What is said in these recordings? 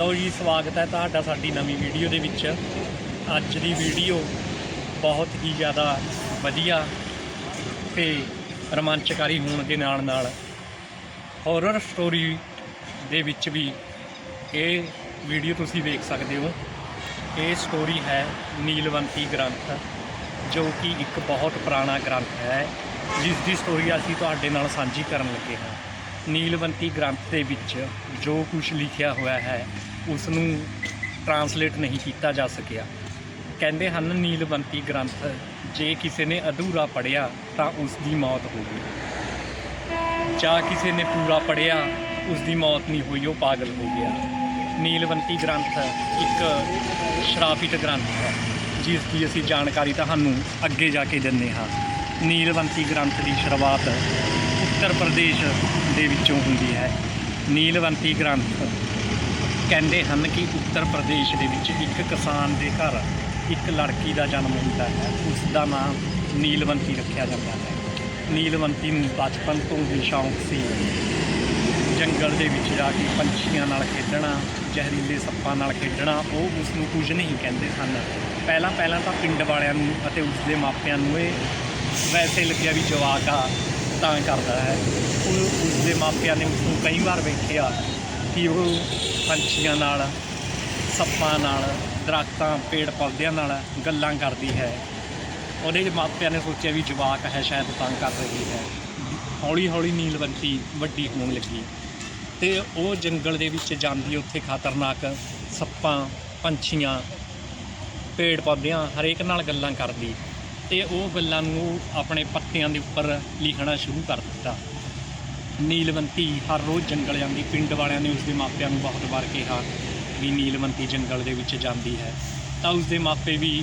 ਲਓ ਜੀ, ਸਵਾਗਤ ਹੈ ਤੁਹਾਡਾ ਸਾਡੀ ਨਵੀਂ ਵੀਡੀਓ ਦੇ ਵਿੱਚ। ਅੱਜ ਦੀ ਵੀਡੀਓ ਬਹੁਤ ਹੀ ਜ਼ਿਆਦਾ ਵਧੀਆ ਤੇ ਰੋਮਾਂਚਕਾਰੀ ਹੋਣ ਦੇ ਨਾਲ ਨਾਲ ਹੌਰਰ ਸਟੋਰੀ ਦੇ ਵਿੱਚ ਵੀ ਇਹ ਵੀਡੀਓ ਤੁਸੀਂ ਵੇਖ ਸਕਦੇ ਹੋ। ਇਹ ਸਟੋਰੀ ਹੈ ਨੀਲਵੰਤੀ ਗ੍ਰੰਥ, ਜੋ ਕਿ ਇੱਕ ਬਹੁਤ ਪੁਰਾਣਾ ਗ੍ਰੰਥ ਹੈ, ਜਿਸ ਦੀ ਸਟੋਰੀ ਅਸੀਂ ਤੁਹਾਡੇ ਨਾਲ ਸਾਂਝੀ ਕਰਨ ਲੱਗੇ ਹਾਂ। ਨੀਲਵੰਤੀ ਗ੍ਰੰਥ ਦੇ ਵਿੱਚ ਜੋ ਕੁਝ ਲਿਖਿਆ ਹੋਇਆ ਹੈ ਉਸ ਨੂੰ ਟਰਾਂਸਲੇਟ ਨਹੀਂ ਕੀਤਾ ਜਾ ਸਕਿਆ। ਕਹਿੰਦੇ ਹਨ, ਨੀਲਵੰਤੀ ਗ੍ਰੰਥ, ਜੇ ਕਿਸੇ ਨੇ ਅਧੂਰਾ ਪੜਿਆ ਤਾਂ ਉਸ ਦੀ ਮੌਤ ਹੋ ਗਈ। ਜਾਂ ਕਿਸੇ ਨੇ ਪੂਰਾ ਪੜਿਆ ਉਸ ਦੀ ਮੌਤ ਨਹੀਂ ਹੋਈ, ਉਹ ਪਾਗਲ ਹੋ ਗਿਆ। ਨੀਲਵੰਤੀ ਗ੍ਰੰਥ ਇੱਕ ਸ਼ਰਾਫਿਤ ਗ੍ਰੰਥ ਹੈ, ਜਿਸ ਦੀ ਅਸੀਂ ਜਾਣਕਾਰੀ ਤੁਹਾਨੂੰ ਅੱਗੇ ਜਾ ਕੇ ਦਿੰਦੇ ਹਾਂ। ਨੀਲਵੰਤੀ ਗ੍ਰੰਥ ਦੀ ਸ਼ੁਰੂਆਤ ਉੱਤਰ ਪ੍ਰਦੇਸ਼ ਦੇ ਵਿੱਚੋਂ ਹੁੰਦੀ ਹੈ। ਨੀਲਵੰਤੀ ਗ੍ਰੰਥ ਕਹਿੰਦੇ ਹਨ ਕਿ ਉੱਤਰ ਪ੍ਰਦੇਸ਼ ਦੇ ਵਿੱਚ ਇੱਕ ਕਿਸਾਨ ਦੇ ਘਰ ਇੱਕ ਲੜਕੀ ਦਾ ਜਨਮ ਹੁੰਦਾ ਹੈ। ਉਸ ਦਾ ਨਾਮ ਨੀਲਵੰਤੀ ਰੱਖਿਆ ਜਾਂਦਾ ਹੈ। ਨੀਲਵੰਤੀ ਨੂੰ ਬਚਪਨ ਤੋਂ ਹੀ ਸ਼ੌਂਕ ਸੀ। ਜੰਗਲ ਦੇ ਵਿੱਚ ਜਾ ਕੇ ਪੰਛੀਆਂ ਨਾਲ ਖੇਡਣਾ, ਜ਼ਹਿਰੀਲੇ ਸੱਪਾਂ ਨਾਲ ਖੇਡਣਾ, ਉਹ ਉਸ ਨੂੰ ਕੁਝ ਨਹੀਂ ਕਹਿੰਦੇ ਸਨ ਪਹਿਲਾਂ ਪਹਿਲਾਂ ਤਾਂ ਪਿੰਡ ਵਾਲਿਆਂ ਨੂੰ ਅਤੇ ਉਸ ਦੇ ਮਾਪਿਆਂ ਨੂੰ ਇਹ ਵੈਸੇ ਲੱਗਿਆ ਵੀ ਜਵਾਕ ਆ। ਤਾਂ ਕਰਦਾ ਹੈ। ਉਹ ਉਸ ਦੇ ਮਾਪਿਆਂ ਨੇ ਉਸ ਨੂੰ ਕਈ ਵਾਰ ਵੇਖਿਆ ਕਿ ਉਹ ਪੰਛੀਆਂ ਨਾਲ, ਸੱਪਾਂ ਨਾਲ, ਦਰਖਤਾਂ, ਪੇੜ ਪੌਦਿਆਂ ਨਾਲ ਗੱਲਾਂ ਕਰਦੀ ਹੈ। ਉਹਦੇ ਮਾਪਿਆਂ ਨੇ ਸੋਚਿਆ ਵੀ ਜਵਾਕ ਹੈ, ਸ਼ਾਇਦ ਤੰਗ ਕਰ ਰਹੀ ਹੈ। ਹੌਲੀ ਹੌਲੀ ਨੀਲਵੰਤੀ ਵੱਡੀ ਹੋਣ ਲੱਗੀ। ਤੇ ਉਹ ਜੰਗਲ ਦੇ ਵਿੱਚ ਜਾਂਦੀ, ਉੱਥੇ ਖਤਰਨਾਕ ਸੱਪਾਂ, ਪੰਛੀਆਂ, ਪੇੜ ਪੌਦਿਆਂ ਹਰੇਕ ਨਾਲ ਗੱਲਾਂ ਕਰਦੀ। ਤੇ ਉਹ ਗੱਲਾਂ ਨੂੰ ਆਪਣੇ ਪੱਤਿਆਂ ਦੇ ਉੱਪਰ ਲਿਖਣਾ ਸ਼ੁਰੂ ਕਰ ਦਿੱਤਾ। ਨੀਲਵੰਤੀ ਹਰ ਰੋਜ਼ ਜੰਗਲ ਜਾਂਦੀ, ਪਿੰਡ ਵਾਲਿਆਂ ਨੇ ਉਸ ਦੇ ਮਾਪਿਆਂ ਨੂੰ ਬਹੁਤ ਵਾਰ ਕਿਹਾ ਵੀ ਨੀਲਵੰਤੀ ਜੰਗਲ ਦੇ ਵਿੱਚ ਜਾਂਦੀ ਹੈ। ਤਾਂ ਉਸ ਦੇ ਮਾਪੇ ਵੀ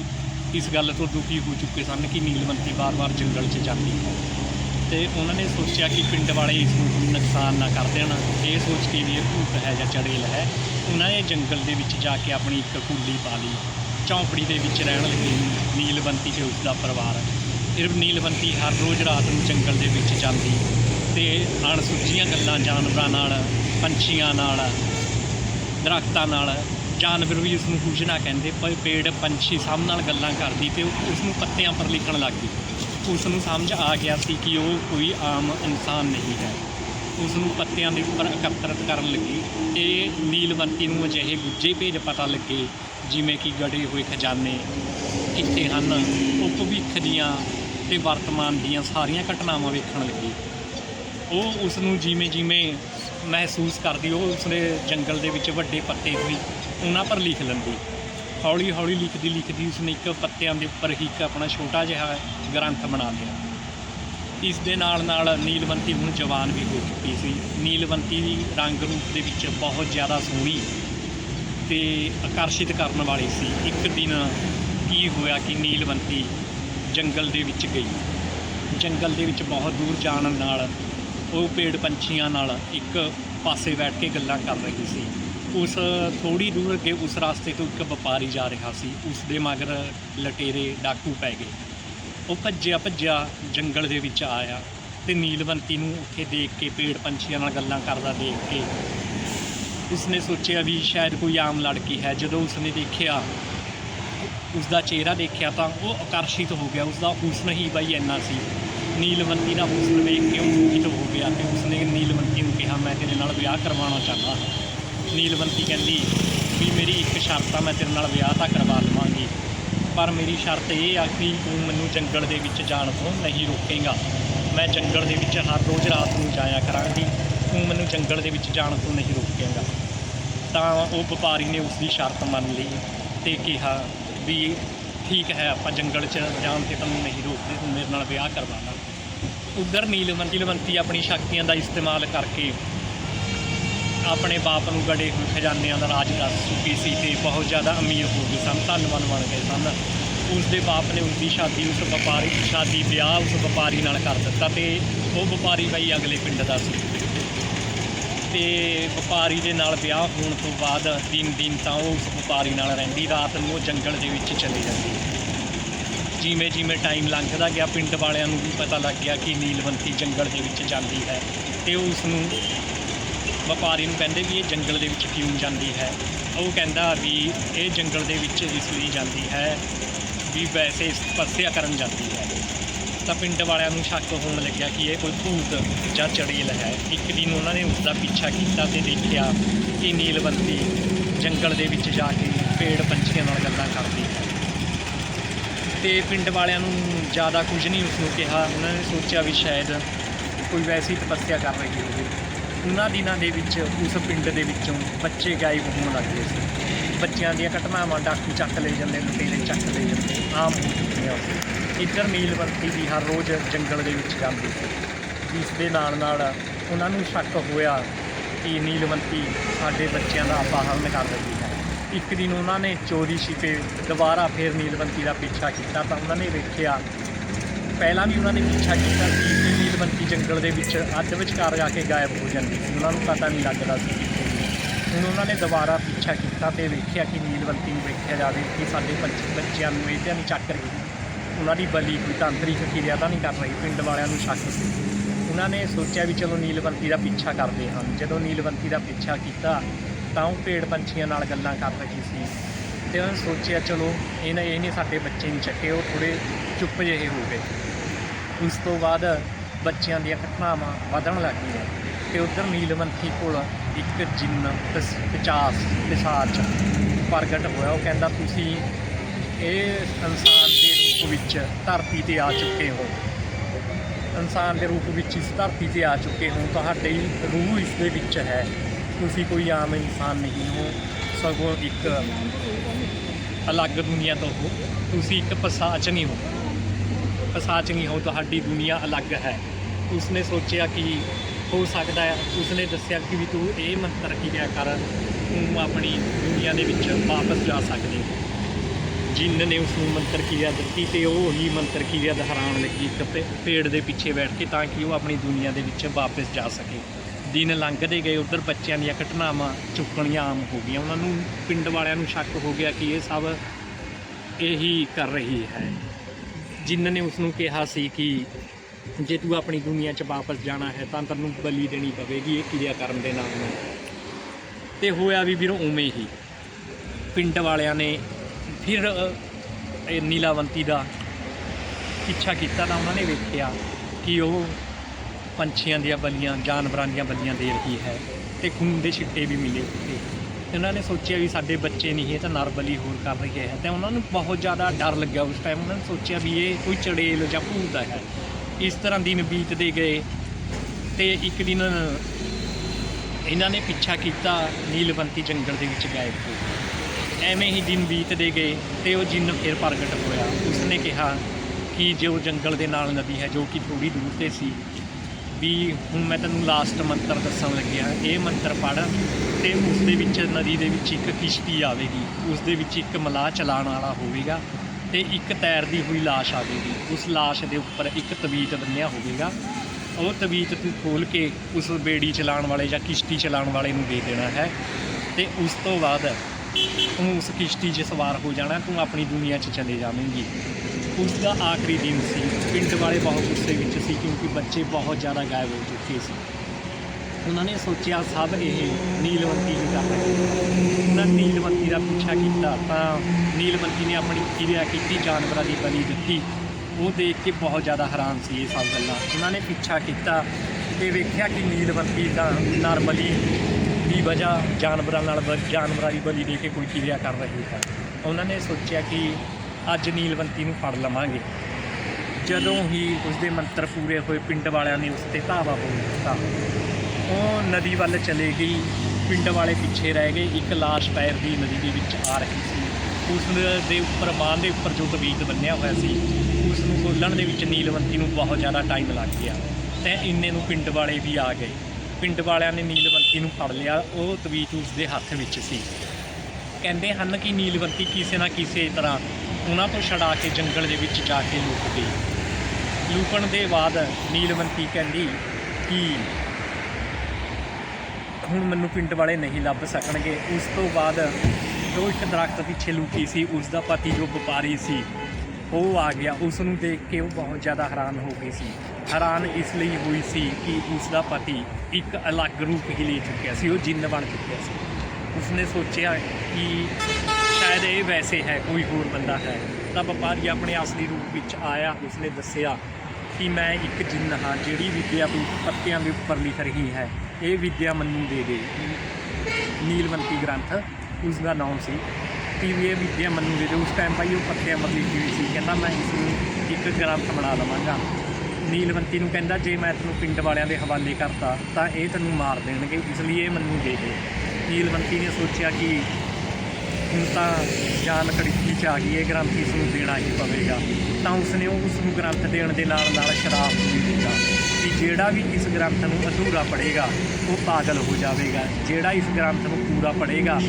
ਇਸ ਗੱਲ ਤੋਂ ਦੁਖੀ ਹੋ ਚੁੱਕੇ ਸਨ ਕਿ ਨੀਲਵੰਤੀ ਵਾਰ-ਵਾਰ ਜੰਗਲ 'ਚ ਜਾਂਦੀ ਹੈ। ਤੇ ਉਹਨਾਂ ਨੇ ਸੋਚਿਆ ਕਿ ਪਿੰਡ ਵਾਲੇ ਇਸ ਨੂੰ ਨੁਕਸਾਨ ਨਾ ਕਰ ਦੇਣ। ਇਹ ਸੋਚ ਕੇ ਵੀ ਇਹ ਭੂਤ ਹੈ ਜਾਂ ਚੜੇਲ ਹੈ। ਉਹਨਾਂ ਨੇ ਜੰਗਲ ਦੇ ਵਿੱਚ ਜਾ ਕੇ ਆਪਣੀ ਇੱਕ ਕੁੱਲੀ ਪਾ ਲਈ। ਝੌਂਪੜੀ ਦੇ ਵਿੱਚ ਰਹਿਣ ਲੱਗੇ ਨੀਲਵੰਤੀ ਤੇ ਉਸ ਦਾ ਪਰਿਵਾਰ। ਇਹ ਨੀਲਵੰਤੀ ਹਰ ਰੋਜ਼ ਰਾਤ ਨੂੰ ਜੰਗਲ ਦੇ ਵਿੱਚ ਜਾਂਦੀ ਤੇ ਅਣਸੁੱਝੀਆਂ ਗੱਲਾਂ ਜਾਨਵਰਾਂ ਨਾਲ, ਪੰਛੀਆਂ ਨਾਲ, ਦਰਖਤਾਂ ਨਾਲ, ਜਾਨਵਰ ਵੀ ਉਸ ਨੂੰ ਕੁਝ ਨਾ ਕਹਿੰਦੇ, ਪਰ ਪੇੜ, ਪੰਛੀ ਸਭ ਨਾਲ ਗੱਲਾਂ ਕਰਦੀ ਤੇ ਉਸ ਨੂੰ ਪੱਤਿਆਂ ਪਰ ਲਿਖਣ ਲੱਗ ਗਈ। ਉਸ ਨੂੰ ਸਮਝ ਆ ਗਿਆ ਸੀ ਕਿ ਉਹ ਕੋਈ ਆਮ ਇਨਸਾਨ ਨਹੀਂ ਹੈ। ਉਸ ਨੂੰ ਪੱਤਿਆਂ ਦੇ ਉੱਪਰ ਇਕੱਤਰਤ ਕਰਨ ਲੱਗੀ ਤੇ ਨੀਲਵੰਤੀ ਨੂੰ ਅਜਿਹੇ ਗੁੱਜੇ ਭੇਜ ਪਤਾ ਲੱਗੇ ਜਿਵੇਂ ਕਿ ਗੜੇ ਹੋਏ ਖਜ਼ਾਨੇ ਕਿੱਥੇ ਹਨ, ਉਹ ਭਵਿੱਖ ਦੀਆਂ ਤੇ ਵਰਤਮਾਨ ਦੀਆਂ ਸਾਰੀਆਂ ਘਟਨਾਵਾਂ ਵੇਖਣ ਲੱਗੀ। ਉਹ ਉਸ ਨੂੰ ਜਿਵੇਂ ਜਿਵੇਂ ਮਹਿਸੂਸ ਕਰਦੀ, ਉਹ ਉਸਨੇ ਜੰਗਲ ਦੇ ਵਿੱਚ ਵੱਡੇ ਪੱਤੇ ਹੋਈ ਉਹਨਾਂ ਪਰ ਲਿਖ ਲੈਂਦੀ। ਹੌਲੀ ਹੌਲੀ ਲਿਖਦੀ ਲਿਖਦੀ ਉਸਨੇ ਇੱਕ ਪੱਤਿਆਂ ਦੇ ਉੱਪਰ ਹੀ ਇੱਕ ਆਪਣਾ ਛੋਟਾ ਜਿਹਾ ਗ੍ਰੰਥ ਬਣਾ ਲਿਆ। ਇਸ ਦੇ ਨਾਲ ਨਾਲ ਨੀਲਵੰਤੀ ਹੁਣ ਜਵਾਨ ਵੀ ਹੋ ਚੁੱਕੀ ਸੀ। ਨੀਲਵੰਤੀ ਦੀ ਰੰਗ ਰੂਪ ਦੇ ਵਿੱਚ ਬਹੁਤ ਜ਼ਿਆਦਾ ਸੋਹਣੀ ਤੇ ਆਕਰਸ਼ਿਤ ਕਰਨ ਵਾਲੀ ਸੀ। ਇੱਕ ਦਿਨ ਕੀ ਹੋਇਆ ਕਿ ਨੀਲਵੰਤੀ ਜੰਗਲ ਦੇ ਵਿੱਚ ਗਈ। ਜੰਗਲ ਦੇ ਵਿੱਚ ਬਹੁਤ ਦੂਰ ਜਾਣ ਨਾਲ ਉਹ ਪੇੜ ਪੰਛੀਆਂ ਨਾਲ ਇੱਕ ਪਾਸੇ ਬੈਠ ਕੇ ਗੱਲਾਂ ਕਰ ਰਹੀ ਸੀ। ਉਸ ਥੋੜੀ ਦੂਰ ਅੱਗੇ ਉਸ ਰਸਤੇ ਤੋਂ ਇੱਕ ਵਪਾਰੀ ਜਾ ਰਿਹਾ ਸੀ। ਉਸ ਦੇ ਮਗਰ ਲਟੇਰੇ ਡਾਕੂ ਪੈ ਗਏ। ਉਹ ਭੱਜਿਆ ਭੱਜਿਆ ਜੰਗਲ ਦੇ ਵਿੱਚ ਆਇਆ ਤੇ ਨੀਲਵੰਤੀ ਨੂੰ ਉੱਥੇ ਦੇਖ ਕੇ ਪੇੜ ਪੰਛੀਆਂ ਨਾਲ ਗੱਲਾਂ ਕਰਦਾ ਦੇਖ ਕੇ ਉਸਨੇ ਸੋਚਿਆ ਵੀ ਸ਼ਾਇਦ ਕੋਈ ਆਮ ਲੜਕੀ ਹੈ। ਜਦੋਂ ਉਸਨੇ ਦੇਖਿਆ, ਉਸਦਾ ਚਿਹਰਾ ਦੇਖਿਆ ਤਾਂ ਉਹ ਆਕਰਸ਼ਿਤ ਹੋ ਗਿਆ। ਉਸਦਾ ਹੁਸਨ ਹੀ ਬਈ ਇੰਨਾ ਸੀ। ਨੀਲਵੰਤੀ ਦਾ ਹੁਸਨ ਵੇਖ ਕੇ ਉਹ ਮੋਹਿਤ ਹੋ ਗਿਆ ਤੇ ਉਸਨੇ ਨੀਲਵੰਤੀ ਨੂੰ ਕਿਹਾ, ਮੈਂ ਤੇਰੇ ਨਾਲ ਵਿਆਹ ਕਰਵਾਉਣਾ ਚਾਹੁੰਦਾ ਨੀਲਵੰਤੀ ਕਹਿੰਦੀ, ਵੀ ਮੇਰੀ ਇੱਕ ਸ਼ਰਤ ਆ, ਮੈਂ ਤੇਰੇ ਨਾਲ ਵਿਆਹ ਤਾਂ ਕਰਵਾ ਲਵਾਂਗੀ। ਪਰ ਮੇਰੀ ਸ਼ਰਤ ਇਹ ਆ ਕਿ ਤੂੰ ਮੈਨੂੰ ਜੰਗਲ ਦੇ ਵਿੱਚ ਜਾਣ ਤੋਂ ਨਹੀਂ ਰੋਕੇਗਾ। ਮੈਂ ਜੰਗਲ ਦੇ ਵਿੱਚ ਹਰ ਰੋਜ਼ ਰਾਤ ਨੂੰ ਜਾਇਆ ਕਰਾਂਗੀ। ਤੂੰ ਮੈਨੂੰ ਜੰਗਲ ਦੇ ਵਿੱਚ ਜਾਣ ਤੋਂ ਨਹੀਂ ਰੋਕੇਗਾ। ਤਾਂ ਉਹ ਵਪਾਰੀ ਨੇ ਉਸ ਦੀ ਸ਼ਰਤ ਮੰਨ ਲਈ ਤੇ ਕਿਹਾ ਵੀ ਠੀਕ ਹੈ, ਆਪਾਂ ਜੰਗਲ 'ਚ ਜਾਣ ਤੇ ਤੁਹਾਨੂੰ ਨਹੀਂ ਰੋਕਦੇ, ਤੂੰ ਮੇਰੇ ਨਾਲ ਵਿਆਹ ਕਰਵਾ ਲਾ। ਉਧਰ ਨੀਲਵੰਤੀ ਆਪਣੀ ਸ਼ਕਤੀਆਂ ਦਾ ਇਸਤੇਮਾਲ ਕਰਕੇ ਆਪਣੇ ਬਾਪ ਨੂੰ ਗੜੇ ਹੋਏ ਖਜ਼ਾਨਿਆਂ ਦਾ ਰਾਜ ਦੱਸ ਚੁੱਕੀ ਸੀ ਤੇ ਬਹੁਤ ਜ਼ਿਆਦਾ ਅਮੀਰ ਹੋ ਗਈ ਸਨ ਧੰਨਵਾਨ ਬਣ ਗਏ ਸਨ। ਉਸ ਦੇ ਬਾਪ ਨੇ ਉਸ ਦੀ ਸ਼ਾਦੀ, ਉਸ ਵਪਾਰੀ, ਸ਼ਾਦੀ ਵਿਆਹ ਉਸ ਵਪਾਰੀ ਨਾਲ ਕਰ ਦਿੱਤਾ ਤੇ ਉਹ ਵਪਾਰੀ ਬਈ ਅਗਲੇ ਪਿੰਡ ਦਾ ਸੀ। ਤੇ ਵਪਾਰੀ ਦੇ ਨਾਲ ਵਿਆਹ ਹੋਣ ਤੋਂ ਬਾਅਦ ਦਿਨ ਦਿਨ ਤਾਂ ਉਹ ਉਸ ਵਪਾਰੀ ਨਾਲ ਰਹਿੰਦੀ, ਰਾਤ ਨੂੰ ਉਹ ਜੰਗਲ ਦੇ ਵਿੱਚ ਚਲੀ ਜਾਂਦੀ। ਜਿਵੇਂ ਜਿਵੇਂ ਟਾਈਮ ਲੰਘਦਾ ਗਿਆ, ਪਿੰਡ ਵਾਲਿਆਂ ਨੂੰ ਵੀ ਪਤਾ ਲੱਗ ਗਿਆ ਕਿ ਨੀਲਵੰਤੀ ਜੰਗਲ ਦੇ ਵਿੱਚ ਜਾਂਦੀ ਹੈ ਤੇ ਉਸ ਨੂੰ ਵਪਾਰੀ ਨੂੰ ਕਹਿੰਦੇ ਵੀ ਇਹ ਜੰਗਲ ਦੇ ਵਿੱਚ ਕਿਉਂ ਜਾਂਦੀ ਹੈ? ਉਹ ਕਹਿੰਦਾ ਵੀ ਇਹ ਜੰਗਲ ਦੇ ਵਿੱਚ ਇਸ ਲਈ ਜਾਂਦੀ ਹੈ ਵੀ ਵੈਸੇ ਤਪੱਸਿਆ ਕਰਨ ਜਾਂਦੀ ਹੈ। ਤਾਂ ਪਿੰਡ ਵਾਲਿਆਂ ਨੂੰ ਸ਼ੱਕ ਹੋਣ ਲੱਗਿਆ ਕਿ ਇਹ ਕੋਈ ਭੂਤ ਜਾਂ ਚੜੇਲ ਹੈ। ਇੱਕ ਦਿਨ ਉਹਨਾਂ ਨੇ ਉਸ ਦਾ ਪਿੱਛਾ ਕੀਤਾ ਤੇ ਦੇਖਿਆ ਕਿ ਨੀਲਵੰਤੀ ਜੰਗਲ ਦੇ ਵਿੱਚ ਜਾ ਕੇ ਪੇੜ ਪੰਛੀਆਂ ਨਾਲ ਗੱਲਾਂ ਕਰਦੀ ਹੈ। ਤੇ ਪਿੰਡ ਵਾਲਿਆਂ ਨੂੰ ਜ਼ਿਆਦਾ ਕੁਝ ਨਹੀਂ ਉਸ ਨੂੰ ਕਿਹਾ। ਉਹਨਾਂ ਨੇ ਸੋਚਿਆ ਵੀ ਸ਼ਾਇਦ ਕੋਈ ਵੈਸੀ ਤਪੱਸਿਆ ਕਰ ਰਹੀ ਹੋਵੇ। ਉਹਨਾਂ ਦਿਨਾਂ ਦੇ ਵਿੱਚ ਉਸ ਪਿੰਡ ਦੇ ਵਿੱਚੋਂ ਬੱਚੇ ਗਾਇਬ ਹੋਣ ਲੱਗ ਗਏ ਸੀ। ਬੱਚਿਆਂ ਦੀਆਂ ਘਟਨਾਵਾਂ ਡਾਕੂ ਚੱਕ ਲੈ ਜਾਂਦੇ, ਲੁਟੇਰੇ ਚੱਕ ਲੈ ਜਾਂਦੇ, ਆਮ ਹੋ ਚੁੱਕੀਆਂ ਸੀ। ਇੱਧਰ ਨੀਲਵੰਤੀ ਵੀ ਹਰ ਰੋਜ਼ ਜੰਗਲ ਦੇ ਵਿੱਚ ਜਾਂਦੀ ਸੀ। ਇਸ ਦੇ ਨਾਲ ਨਾਲ ਉਹਨਾਂ ਨੂੰ ਸ਼ੱਕ ਹੋਇਆ ਕਿ ਨੀਲਵੰਤੀ ਸਾਡੇ ਬੱਚਿਆਂ ਦਾ ਅਪਹਰਨ ਕਰ ਰਹੀ ਹੈ। ਇੱਕ ਦਿਨ ਉਹਨਾਂ ਨੇ ਚੋਰੀ ਛਿਪੇ ਦੁਬਾਰਾ ਫੇਰ ਨੀਲਵੰਤੀ ਦਾ ਪਿੱਛਾ ਕੀਤਾ ਤਾਂ ਉਹਨਾਂ ਨੇ ਵੇਖਿਆ, ਪਹਿਲਾਂ ਵੀ ਉਹਨਾਂ ਨੇ ਪਿੱਛਾ ਕੀਤਾ ਸੀ ਕਿ ਨੀਲਵੰਤੀ ਜੰਗਲ ਦੇ ਵਿੱਚ ਅੱਧ ਵਿਚਕਾਰ ਜਾ ਕੇ ਗਾਇਬ ਹੋ ਜਾਂਦੀ ਸੀ। ਉਹਨਾਂ ਨੂੰ ਪਤਾ ਨਹੀਂ ਲੱਗਦਾ ਸੀ ਹੁਣ ਉਹਨਾਂ ਨੇ ਦੁਬਾਰਾ ਪਿੱਛਾ ਕੀਤਾ ਤੇ ਵੇਖਿਆ ਕਿ ਨੀਲਵੰਤੀ ਨੂੰ ਵੇਖਿਆ ਜਾਵੇ ਕਿ ਸਾਡੇ ਬੱਚ- ਬੱਚਿਆਂ ਨੂੰ ਇਹ ਤਾਂ ਨਹੀਂ ਚੱਕ ਰਹੀ ਉਹਨਾਂ ਦੀ ਬਲੀ ਕੋਈ ਤਾਂਤਰਿਕ ਕਿਰਿਆ ਤਾਂ ਨਹੀਂ ਕਰ ਰਹੀ, ਪਿੰਡ ਵਾਲਿਆਂ ਨੂੰ ਸ਼ੱਕ ਸੀ। ਉਹਨਾਂ ਨੇ ਸੋਚਿਆ ਵੀ ਚਲੋ ਨੀਲਵੰਤੀ ਦਾ ਪਿੱਛਾ ਕਰਦੇ ਹਨ ਜਦੋਂ ਨੀਲਵੰਤੀ ਦਾ ਪਿੱਛਾ ਕੀਤਾ, ਤਾਂ ਉਹ ਪੇੜ ਪੰਛੀਆਂ ਨਾਲ ਗੱਲਾਂ ਕਰ ਰਹੀ ਸੀ। ਤੇ ਉਹਨਾਂ ਨੇ ਸੋਚਿਆ, ਚਲੋ ਇਹਨੇ ਇਹਨੇ ਸਾਡੇ ਬੱਚੇ ਨੂੰ ਚੱਕੇ ਉਹ ਥੋੜੇ ਚੁੱਪ ਜਿਹੇ ਹੋ ਗਏ। ਉਸ ਤੋਂ ਬਾਅਦ ਬੱਚਿਆਂ ਦੀਆਂ ਘਟਨਾਵਾਂ ਵਧਣ ਲੱਗ ਗਈਆਂ। ਤੇ ਉਧਰ ਨੀਲਵੰਤੀ ਕੋਲ ਇੱਕ ਜਿੰਨ ਪਸ- ਪਿਚਾਸ, ਪਿਸਾਚ ਪ੍ਰਗਟ ਹੋਇਆ। ਉਹ ਕਹਿੰਦਾ, ਤੁਸੀਂ ਇਹ ਇਨਸਾਨ ਰੂਪ ਵਿੱਚ ਧਰਤੀ ਤੇ ਆ ਚੁੱਕੇ ਹੋ। ਇਨਸਾਨ ਦੇ ਰੂਪ ਵਿੱਚ ਇਸ ਧਰਤੀ ਤੇ ਆ ਚੁੱਕੇ ਹੋ, ਤੁਹਾਡੀ ਰੂਹ ਇਸ ਦੇ ਵਿੱਚ ਹੈ। ਤੁਸੀਂ ਕੋਈ ਆਮ ਇਨਸਾਨ ਨਹੀਂ ਹੋ, ਸਗੋਂ ਇੱਕ ਅਲੱਗ ਦੁਨੀਆ ਤੋਂ ਹੋ। ਤੁਸੀਂ ਇੱਕ ਪਸਾਚ ਨਹੀਂ ਹੋ। ਪਸਾਚ ਨਹੀਂ ਹੋ, ਤੁਹਾਡੀ ਦੁਨੀਆ ਅਲੱਗ ਹੈ। ਉਸਨੇ ਸੋਚਿਆ ਕਿ ਹੋ ਸਕਦਾ ਹੈ, ਉਸਨੇ ਦੱਸਿਆ ਕਿ ਵੀ ਤੂੰ ਇਹ ਮੰਤਰ ਕਿਰਿਆ ਕਰ ਤੂੰ ਆਪਣੀ ਦੁਨੀਆ ਦੇ ਵਿੱਚ ਵਾਪਸ ਜਾ ਸਕਦੀ ਹੈ। ਜਿਨ੍ਹਾਂ ਨੇ ਉਸ ਨੂੰ ਮੰਤਰ ਕਿਰਿਆ ਦਿੱਤੀ ਤੇ ਉਹ ਹੀ ਮੰਤਰ ਕਿਰਿਆ ਦੁਹਰਾਉਣ ਲੱਗੀ ਇੱਕ ਪੇ- ਪੇੜ ਦੇ ਪਿੱਛੇ ਬੈਠ ਕੇ ਤਾਂ ਕਿ ਉਹ ਆਪਣੀ ਦੁਨੀਆ ਦੇ ਵਿੱਚ ਵਾਪਸ ਜਾ ਸਕੇ। ਦਿਨ ਲੰਘਦੇ ਗਏ, ਉਧਰ ਬੱਚਿਆਂ ਦੀਆਂ ਘਟਨਾਵਾਂ ਚੁੱਕਣੀਆਂ ਆਮ ਹੋ ਗਈਆਂ। ਉਹਨਾਂ ਨੂੰ, ਪਿੰਡ ਵਾਲਿਆਂ ਨੂੰ ਸ਼ੱਕ ਹੋ ਗਿਆ ਕਿ ਇਹ ਸਭ ਇਹੀ ਕਰ ਰਹੀ ਹੈ। ਜਿਨ੍ਹਾਂ ਨੇ ਉਸ ਨੂੰ ਕਿਹਾ ਸੀ ਕਿ ਜੇ ਤੂੰ ਆਪਣੀ ਦੁਨੀਆ 'ਚ ਵਾਪਸ ਜਾਣਾ ਹੈ, ਤਾਂ ਤੈਨੂੰ ਬਲੀ ਦੇਣੀ ਪਵੇਗੀ, ਇਹ ਕਿਰਿਆ ਕਰਨ ਦੇ ਨਾਲ ਨਾਲ ਤੇ ਹੋਇਆ ਵੀ ਵੀਰੋ ਉਵੇਂ ਹੀ। ਪਿੰਡ ਵਾਲਿਆਂ ਨੇ ਫਿਰ ਇਹ ਨੀਲਾਵੰਤੀ ਦਾ ਪਿੱਛਾ ਕੀਤਾ ਤਾਂ ਉਹਨਾਂ ਨੇ ਵੇਖਿਆ ਕਿ ਉਹ ਪੰਛੀਆਂ ਦੀਆਂ ਬਲੀਆਂ, ਜਾਨਵਰਾਂ ਦੀਆਂ ਬਲੀਆਂ ਦੇ ਰਹੀ ਹੈ ਤੇ ਖੂਨ ਦੇ ਛਿੱਟੇ ਵੀ ਮਿਲੇ ਉੱਥੇ। ਤੇ ਉਹਨਾਂ ਨੇ ਸੋਚਿਆ ਵੀ ਸਾਡੇ ਬੱਚੇ ਨਹੀਂ, ਇਹ ਤਾਂ ਨਰ ਬਲੀ ਹੋਰ ਕਰ ਰਹੀ ਹੈ। ਤੇ ਉਹਨਾਂ ਨੂੰ ਬਹੁਤ ਜ਼ਿਆਦਾ ਡਰ ਲੱਗਿਆ ਉਸ ਟਾਈਮ ਉਹਨਾਂ ਨੇ ਸੋਚਿਆ ਵੀ ਇਹ ਕੋਈ ਚੜੇਲ ਜਾਂ ਭੂਤ ਹੈ। ਇਸ ਤਰ੍ਹਾਂ ਦਿਨ ਬੀਤਦੇ ਗਏ ਤੇ ਇੱਕ ਦਿਨ ਇਹਨਾਂ ਨੇ ਪਿੱਛਾ ਕੀਤਾ ਨੀਲਵੰਤੀ ਜੰਗਲ ਦੇ ਵਿੱਚ ਗਾਇਬ ਹੋ ਗਈ ਐਵੇਂ ਹੀ ਦਿਨ ਬੀਤਦੇ ਗਏ ਤੇ ਉਹ ਜਿੰਨ ਫਿਰ ਪ੍ਰਗਟ ਹੋਇਆ। ਉਸਨੇ ਕਿਹਾ ਕਿ ਜੋ ਜੰਗਲ ਦੇ ਨਾਲ ਨਦੀ ਹੈ, ਜੋ ਕਿ ਥੋੜੀ ਦੂਰ ਤੇ ਸੀ, ਵੀ ਹੁਣ ਮੈਂ ਤੈਨੂੰ ਲਾਸਟ ਮੰਤਰ ਦੱਸਣ ਲੱਗਿਆ। ਇਹ ਮੰਤਰ ਪੜ੍ਹ ਤੇ ਉਸ ਦੇ ਵਿੱਚ, ਨਦੀ ਦੇ ਵਿੱਚ ਇੱਕ ਕਿਸ਼ਤੀ ਆਵੇਗੀ। ਉਸ ਦੇ ਵਿੱਚ ਇੱਕ ਮਲਾਹ ਚਲਾਉਣ ਵਾਲਾ ਹੋਵੇਗਾ ਤੇ ਇੱਕ ਤੈਰਦੀ ਹੋਈ ਲਾਸ਼ ਆਵੇਗੀ। ਉਸ ਲਾਸ਼ ਦੇ ਉੱਪਰ ਇੱਕ ਤਵੀਤ ਬੰਨਿਆ ਹੋਵੇਗਾ। ਉਹ ਤਵੀਤ ਤੂੰ ਖੋਲ ਕੇ ਉਸ ਬੇੜੀ ਚਲਾਉਣ ਵਾਲੇ ਜਾਂ ਕਿਸ਼ਤੀ ਚਲਾਉਣ ਵਾਲੇ ਨੂੰ ਦੇ ਦੇਣਾ ਹੈ ਤੇ ਉਸ ਤੋਂ ਬਾਅਦ ਤੂੰ ਉਸ ਕਿਸ਼ਤੀ 'ਚ ਸਵਾਰ ਹੋ ਜਾਣਾ, ਤੂੰ ਆਪਣੀ ਦੁਨੀਆ 'ਚ ਚਲੇ ਜਾਵੇਂਗੀ। ਉਸ ਦਾ ਆਖਰੀ ਦਿਨ ਸੀ। ਪਿੰਡ ਵਾਲੇ ਬਹੁਤ ਗੁੱਸੇ ਵਿੱਚ ਸੀ ਕਿਉਂਕਿ ਬੱਚੇ ਬਹੁਤ ਜ਼ਿਆਦਾ ਗਾਇਬ ਹੋ ਚੁੱਕੇ ਸੀ। ਉਹਨਾਂ ਨੇ ਸੋਚਿਆ, ਸਭ ਇਹ ਨੀਲਵੰਤੀ ਹੀ ਕਰ ਹੈ ਉਹਨਾਂ ਨੇ ਨੀਲਵੰਤੀ ਦਾ ਪਿੱਛਾ ਕੀਤਾ ਤਾਂ ਨੀਲਵੰਤੀ ਨੇ ਆਪਣੀ ਕਿਰਿਆ ਕੀਤੀ, ਜਾਨਵਰਾਂ ਦੀ ਬਲੀ ਦਿੱਤੀ। ਉਹ ਦੇਖ ਕੇ ਬਹੁਤ ਜ਼ਿਆਦਾ ਹੈਰਾਨ ਸੀ ਇਹ ਸਭ ਗੱਲਾਂ। ਉਹਨਾਂ ਨੇ ਪਿੱਛਾ ਕੀਤਾ ਤੇ ਵੇਖਿਆ ਕਿ ਨੀਲਵੰਤੀ ਦਾ ਨਰਮਲੀ ਦੀ ਵਜ੍ਹਾ ਜਾਨਵਰਾਂ ਨਾਲ ਬ- ਜਾਨਵਰਾਂ ਦੀ ਬਲੀ ਦੇ ਕੇ ਕੋਈ ਕਿਰਿਆ ਕਰ ਰਹੀ ਹੈ ਉਹਨਾਂ ਨੇ ਸੋਚਿਆ ਕਿ ਅੱਜ ਨੀਲਵੰਤੀ ਨੂੰ ਫੜ ਲਵਾਂਗੇ। ਜਦੋਂ ਹੀ ਉਸਦੇ ਮੰਤਰ ਪੂਰੇ ਹੋਏ, ਪਿੰਡ ਵਾਲਿਆਂ ਨੇ ਉਸ ਤੇ ਧਾਵਾ ਬੋਲ ਦਿੱਤਾ। ਉਹ ਨਦੀ ਵੱਲ ਚਲੇ ਗਈ। ਪਿੰਡ ਵਾਲੇ ਪਿੱਛੇ ਰਹਿ ਗਏ। ਇੱਕ ਲਾਸ਼ ਪੈਰ ਦੀ ਨਦੀ ਦੇ ਵਿੱਚ ਆ ਰਹੀ ਸੀ। ਉਸ ਦੇ ਉੱਪਰ, ਬਾਂਹ ਦੇ ਉੱਪਰ ਜੋ ਤਵੀਤ ਬੰਨਿਆ ਹੋਇਆ ਸੀ, ਉਸ ਨੂੰ ਖੋਲਣ ਦੇ ਵਿੱਚ ਨੀਲਵੰਤੀ ਨੂੰ ਬਹੁਤ ਜ਼ਿਆਦਾ ਟਾਈਮ ਲੱਗ ਗਿਆ। ਤੇ ਇੰਨੇ ਨੂੰ ਪਿੰਡ ਵਾਲੇ ਵੀ ਆ ਗਏ। ਪਿੰਡ ਵਾਲਿਆਂ ਨੇ ਨੀਲਵੰਤੀ ਨੂੰ ਫੜ ਲਿਆ, ਉਹ ਤਵੀਤ ਉਸ ਦੇ ਹੱਥ ਵਿੱਚ ਸੀ। ਕਹਿੰਦੇ ਹਨ ਕਿ ਨੀਲਵੰਤੀ ਕਿਸੇ ਨਾ ਕਿਸੇ ਤਰ੍ਹਾਂ ਉਹਨਾਂ ਤੋਂ ਛੜਾ ਕੇ ਜੰਗਲ ਦੇ ਵਿੱਚ ਜਾ ਕੇ ਲੁਕ ਗਈ। ਲੁਕਣ ਦੇ ਬਾਅਦ ਨੀਲਵੰਤੀ ਕਹਿੰਦੀ ਕਿ ਹੁਣ ਮੈਨੂੰ ਪਿੰਡ ਵਾਲੇ ਨਹੀਂ ਲੱਭ ਸਕਣਗੇ। ਉਸ ਤੋਂ ਬਾਅਦ ਜੋ ਇੱਕ ਦਰਖਤ ਪਿੱਛੇ ਲੁਕੀ ਸੀ, ਉਸ ਦਾ ਪਤੀ ਜੋ ਵਪਾਰੀ ਸੀ, ਉਹ ਆ ਗਿਆ। ਉਸ ਨੂੰ ਦੇਖ ਕੇ ਉਹ ਬਹੁਤ ਜ਼ਿਆਦਾ ਹੈਰਾਨ ਹੋ ਗਈ ਸੀ। ਹੈਰਾਨ ਇਸ ਲਈ ਹੋਈ ਸੀ ਕਿ ਉਸ ਦਾ ਪਤੀ ਇੱਕ ਅਲੱਗ ਰੂਪ ਹੀ ਲੈ ਚੁੱਕਿਆ ਸੀ, ਉਹ ਜਿੰਨ ਬਣ ਚੁੱਕਿਆ ਸੀ। ਉਸਨੇ ਸੋਚਿਆ ਕਿ ਸ਼ਾਇਦ ਇਹ ਵੈਸੇ ਹੈ, ਕੋਈ ਹੋਰ ਬੰਦਾ ਹੈ। ਤਾਂ ਵਪਾਰੀ ਆਪਣੇ ਅਸਲੀ ਰੂਪ ਵਿੱਚ ਆਇਆ, ਉਸਨੇ ਦੱਸਿਆ ਕਿ ਮੈਂ ਇੱਕ ਜਿੰਨ ਹਾਂ, ਜਿਹੜੀ ਵਿਦਿਆ ਪੱਤਿਆਂ ਦੇ ਉੱਪਰ ਲਿਖ ਰਹੀ ਹੈ। ਇਹ ਵਿਦਿਆ ਮੈਨੂੰ ਦੇ ਦੇ। ਨੀਲਵੰਤੀ ਗ੍ਰੰਥ ਉਸ ਦਾ ਨਾਮ ਸੀ। ਕਿ ਵੀ ਇਹ ਵਿਦਿਆ ਮੈਨੂੰ ਦੇ ਦੇ। ਉਸ ਟਾਈਮ ਭਾਈ ਉਹ ਪੱਤਿਆਂ ਪਰ ਲਿਖੀ ਹੋਈ ਸੀ। ਕਹਿੰਦਾ ਮੈਂ ਇਸ ਨੂੰ ਇੱਕ ਗ੍ਰੰਥ ਬਣਾ ਲਵਾਂਗਾ। ਨੀਲਵੰਤੀ ਨੂੰ ਕਹਿੰਦਾ, ਜੇ ਮੈਂ ਤੈਨੂੰ ਪਿੰਡ ਵਾਲਿਆਂ ਦੇ ਹਵਾਲੇ ਕਰਤਾ, ਤਾਂ ਇਹ ਤੈਨੂੰ ਮਾਰ ਦੇਣਗੇ, ਇਸ ਲਈ ਇਹ ਮੈਨੂੰ ਦੇ ਦੇ। ਨੀਲਵੰਤੀ ਨੇ ਸੋਚਿਆ ਕਿ ਹੁਣ ਤਾਂ ਜਾਨ ਕੜਿੱਕੀ ਚ ਆ ਗਈ ਇਹ ਗ੍ਰੰਥ ਇਸ ਨੂੰ ਦੇਣਾ ਹੀ ਪਵੇਗਾ। ਤਾਂ ਉਸਨੇ ਉਸ ਨੂੰ ਗ੍ਰੰਥ ਦੇਣ ਦੇ ਨਾਲ ਨਾਲ ਸ਼ਰਾਪ ਵੀ ਦਿੱਤਾ ਕਿ ਜਿਹੜਾ ਵੀ ਇਸ ਗ੍ਰੰਥ ਨੂੰ ਅਧੂਰਾ ਪੜ੍ਹੇਗਾ, ਉਹ ਪਾਗਲ ਹੋ ਜਾਵੇਗਾ। ਜਿਹੜਾ ਇਸ ਗ੍ਰੰਥ ਨੂੰ ਪੂਰਾ ਪੜ੍ਹੇਗਾ,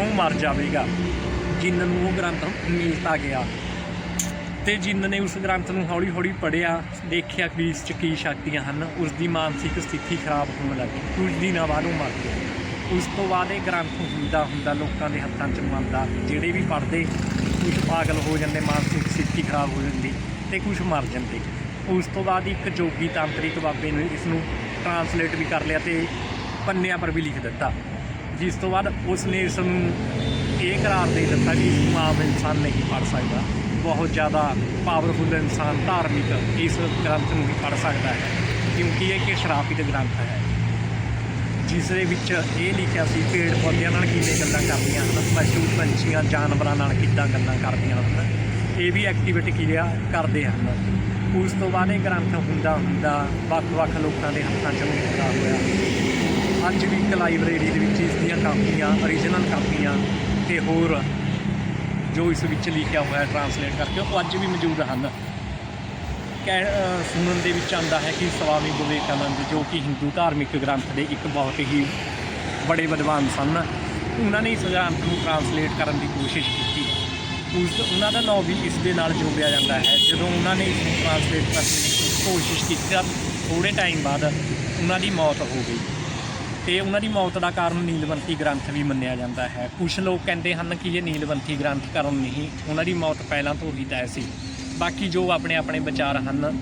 ਉਹ ਮਰ ਜਾਵੇਗਾ। ਜਿੰਨ ਨੂੰ ਉਹ ਗ੍ਰੰਥ ਮਿਲਤਾ ਗਿਆ ਤੇ ਜਿਨ੍ਹਾਂ ਨੇ ਉਸ ਗ੍ਰੰਥ ਨੂੰ ਹੌਲੀ ਹੌਲੀ ਪੜ੍ਹਿਆ, ਦੇਖਿਆ ਕਿ ਇਸ 'ਚ ਕੀ ਸ਼ਕਤੀਆਂ ਹਨ ਉਸ ਦੀ ਮਾਨਸਿਕ ਸਥਿਤੀ ਖਰਾਬ ਹੋਣ ਲੱਗੀ। ਕੁਝ ਦਿਨਾਂ ਬਾਅਦ ਉਹ ਮਰ ਗਿਆ। ਉਸ ਤੋਂ ਬਾਅਦ ਇਹ ਗ੍ਰੰਥ ਹੁੰਦਾ ਹੁੰਦਾ ਲੋਕਾਂ ਦੇ ਹੱਥਾਂ 'ਚ ਮੰਨਦਾ, ਜਿਹੜੇ ਵੀ ਪੜ੍ਹਦੇ, ਕੁਝ ਪਾਗਲ ਹੋ ਜਾਂਦੇ, ਮਾਨਸਿਕ ਸਥਿਤੀ ਖਰਾਬ ਹੋ ਜਾਂਦੀ ਤੇ ਕੁਝ ਮਰ ਜਾਂਦੇ। ਉਸ ਤੋਂ ਬਾਅਦ ਇੱਕ ਜੋਗੀ ਤਾਂਤਰਿਕ ਬਾਬੇ ਨੇ ਇਸ ਨੂੰ ਟਰਾਂਸਲੇਟ ਵੀ ਕਰ ਲਿਆ ਤੇ ਪੰਨਿਆਂ ਪਰ ਵੀ ਲਿਖ ਦਿੱਤਾ। ਜਿਸ ਤੋਂ ਬਾਅਦ ਉਸ ਨੇ ਇਸ ਨੂੰ ਇਹ ਕਰਾਰ ਦੇ ਦਿੱਤਾ ਕਿ ਇਸ ਨੂੰ ਆਮ ਇਨਸਾਨ ਨਹੀਂ ਪੜ੍ਹ ਸਕਦਾ। ਬਹੁਤ ਜ਼ਿਆਦਾ ਪਾਵਰਫੁਲ ਇਨਸਾਨ ਧਾਰਮਿਕ ਇਸ ਗ੍ਰੰਥ ਨੂੰ ਹੀ ਪੜ੍ਹ ਸਕਦਾ ਹੈ, ਕਿਉਂਕਿ ਇਹ ਕਿ ਸ਼ਰਾਪਿਤ ਗ੍ਰੰਥ ਹੈ। ਜਿਸ ਦੇ ਵਿੱਚ ਇਹ ਲਿਖਿਆ ਸੀ, ਪੇੜ ਪੌਦਿਆਂ ਨਾਲ ਕਿਵੇਂ ਗੱਲਾਂ ਕਰਦੀਆਂ ਹਨ, ਪਸ਼ੂ, ਪੰਛੀਆਂ, ਜਾਨਵਰਾਂ ਨਾਲ ਕਿੱਦਾਂ ਗੱਲਾਂ ਕਰਦੀਆਂ ਹਨ, ਇਹ ਵੀ ਐਕਟੀਵਿਟੀ ਕਿਰਿਆ ਕਰਦੇ ਹਨ। ਉਸ ਤੋਂ ਬਾਅਦ ਇਹ ਗ੍ਰੰਥ ਹੁੰਦਾ ਹੁੰਦਾ ਵੱਖ-ਵੱਖ ਲੋਕਾਂ ਦੇ ਹੱਥਾਂ 'ਚ ਹੁੰਦਾ ਹੋਇਆ। ਅੱਜ ਵੀ ਇੱਕ ਲਾਇਬ੍ਰੇਰੀ ਦੇ ਵਿੱਚ ਇਸ ਦੀਆਂ ਕਾਪੀਆਂ origignal ਕਾਪੀਆਂ ਤੇ ਹੋਰ ਜੋ ਇਸ ਵਿੱਚ ਲਿਖਿਆ ਹੋਇਆ ਟਰਾਂਸਲੇਟ ਕਰਕੇ ਉਹ ਅੱਜ ਵੀ ਮੌਜੂਦ ਹਨ। ਕਹਿ ਸੁਣਨ ਦੇ ਵਿੱਚ ਆਉਂਦਾ ਹੈ ਕਿ ਸਵਾਮੀ ਵਿਵੇਕਾਨੰਦ ਜੋ ਕਿ ਹਿੰਦੂ ਧਾਰਮਿਕ ਗ੍ਰੰਥ ਦੇ ਇੱਕ ਬਹੁਤ ਹੀ ਬੜੇ ਵਿਦਵਾਨ ਸਨ, ਉਹਨਾਂ ਨੇ ਇਸ ਗ੍ਰੰਥ ਨੂੰ ਟਰਾਂਸਲੇਟ ਕਰਨ ਦੀ ਕੋਸ਼ਿਸ਼ ਕੀਤੀ। ਉਸ, ਉਹਨਾਂ ਦਾ ਨਾਮ ਵੀ ਇਸ ਦੇ ਨਾਲ ਜੋੜਿਆ ਜਾਂਦਾ ਹੈ। ਜਦੋਂ ਉਹਨਾਂ ਨੇ ਇਸ ਨੂੰ ਟਰਾਂਸਲੇਟ ਕਰਨ ਦੀ ਕੋਸ਼ਿਸ਼ ਕੀਤੀ ਤਾਂ ਥੋੜੇ ਟਾਈਮ ਬਾਅਦ ਉਹਨਾਂ ਦੀ ਮੌਤ ਹੋ ਗਈ। ਤੇ ਉਹਨਾਂ ਦੀ ਮੌਤ ਦਾ ਕਾਰਨ ਨੀਲਵੰਤੀ ਗ੍ਰੰਥ ਵੀ ਮੰਨਿਆ ਜਾਂਦਾ ਹੈ। ਕੁਝ ਲੋਕ ਕਹਿੰਦੇ ਹਨ ਕਿ ਇਹ ਨੀਲਵੰਤੀ ਗ੍ਰੰਥ ਕਾਰਨ ਨਹੀਂ, ਉਹਨਾਂ ਦੀ ਮੌਤ ਪਹਿਲਾਂ ਤੋਂ ਹੀ ਤੈਅ ਸੀ। ਬਾਕੀ ਜੋ ਆਪਣੇ ਆਪਣੇ ਵਿਚਾਰ ਹਨ,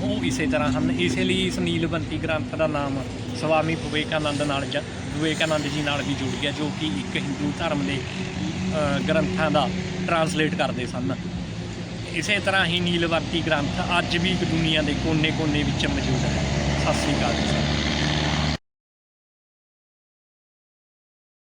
ਉਹ ਇਸੇ ਤਰ੍ਹਾਂ ਹਨ। ਇਸੇ ਲਈ ਇਸ ਨੀਲਵੰਤੀ ਗ੍ਰੰਥ ਦਾ ਨਾਮ ਸਵਾਮੀ ਵਿਵੇਕਾਨੰਦ ਨਾਲ ਜ- ਵਿਵੇਕਾਨੰਦ ਜੀ ਨਾਲ ਵੀ ਜੁੜ ਗਿਆ, ਜੋ ਕਿ ਇੱਕ ਹਿੰਦੂ ਧਰਮ ਦੇ ਗ੍ਰੰਥਾਂ ਦਾ ਟਰਾਂਸਲੇਟ ਕਰਦੇ ਸਨ। ਇਸੇ ਤਰ੍ਹਾਂ ਹੀ ਨੀਲਵੰਤੀ ਗ੍ਰੰਥ ਅੱਜ ਵੀ ਦੁਨੀਆ ਦੇ ਕੋਨੇ-ਕੋਨੇ ਵਿੱਚ ਮੌਜੂਦ ਹੈ। ਸਤਿ ਸ੍ਰੀ ਅਕਾਲ ਜੀ।